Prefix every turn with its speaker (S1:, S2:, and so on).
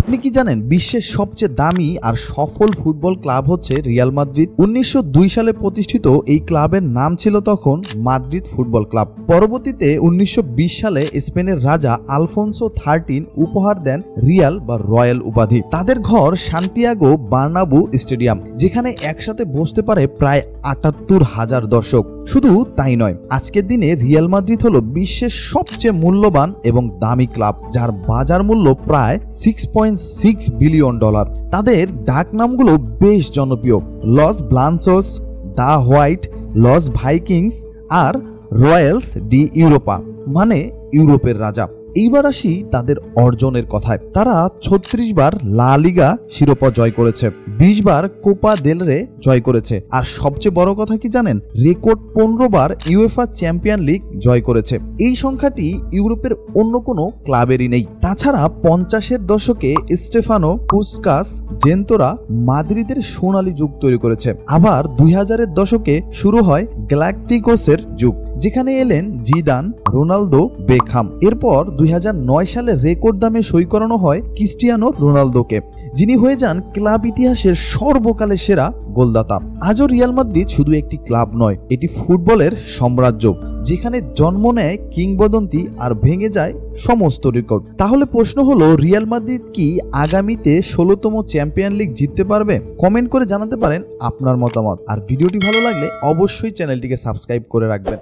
S1: আপনি কি জানেন বিশ্বের সবচেয়ে দামি আর সফল ফুটবল ক্লাব হচ্ছে রিয়াল মাদ্রিদ? উনিশশো দুই সালে প্রতিষ্ঠিত এই ক্লাবের নাম ছিল তখন মাদ্রিদ ফুটবল ক্লাব। পরবর্তীতে উনিশশো বিশ সালে স্পেনের রাজা আলফোনসো থার্টিন উপহার দেন রিয়াল বা রয়্যাল উপাধি। তাদের ঘর সান্তিয়াগো বার্নাবু স্টেডিয়াম, যেখানে একসাথে বসতে পারে প্রায় আটাত্তর হাজার দর্শক। শুধু তাই নয়, আজকের দিনে রিয়াল মাদ্রিদ হলো বিশ্বের সবচেয়ে মূল্যবান এবং দামি ক্লাব, যার বাজার মূল্য প্রায় six point six billion dollar তাদের ডাক নামগুলো বেশ জনপ্রিয়। Los Blancos the white, Los Vikings R Royals de Europa মানে ইউরোপের রাজা। এইবার আসি তাদের অর্জনের কথায়। তারা ছত্রিশ বার লা লিগা শিরোপা জয় করেছে। বিশ বার কোপা দেল রে জয় করেছে। আর সবচেয়ে বড় কথা কি জানেন? রেকর্ড পনেরো বার ইউএফা চ্যাম্পিয়ন লিগ জয় করেছে। এই সংখ্যাটি ইউরোপের অন্য কোনো ক্লাবেরই নেই। তাছাড়া পঞ্চাশের দশকে স্টেফানো পুস্কাস জেন্তোরা মাদ্রিদের সোনালী যুগ তৈরি করেছে। আবার দুই হাজারের দশকে শুরু হয় গ্যালাকটিকোসের যুগ, যেখানে এলেন জিদান, রোনালদো, বেখাম। এরপর দুই হাজার নয় সালে রেকর্ড দামে সই করানো হয় ক্রিস্টিয়ানো রোনালদোকে। যিনি হয়ে যান ক্লাব ইতিহাসের সর্বকালের সেরা গোলদাতা। আজও রিয়াল মাদ্রিদ শুধু একটি ক্লাব নয়, এটি ফুটবলের সাম্রাজ্য, যেখানে জন্ম নেয় কিংবদন্তি আর ভেঙে যায় সমস্ত রেকর্ড তাহলে প্রশ্ন হলো, রিয়াল মাদ্রিদ কি আগামীতে ষোলোতম চ্যাম্পিয়ন লিগ জিততে পারবে? কমেন্ট করে জানাতে পারেন আপনার মতামত। আর ভিডিওটি ভালো লাগলে অবশ্যই চ্যানেলটিকে সাবস্ক্রাইব করে রাখবেন।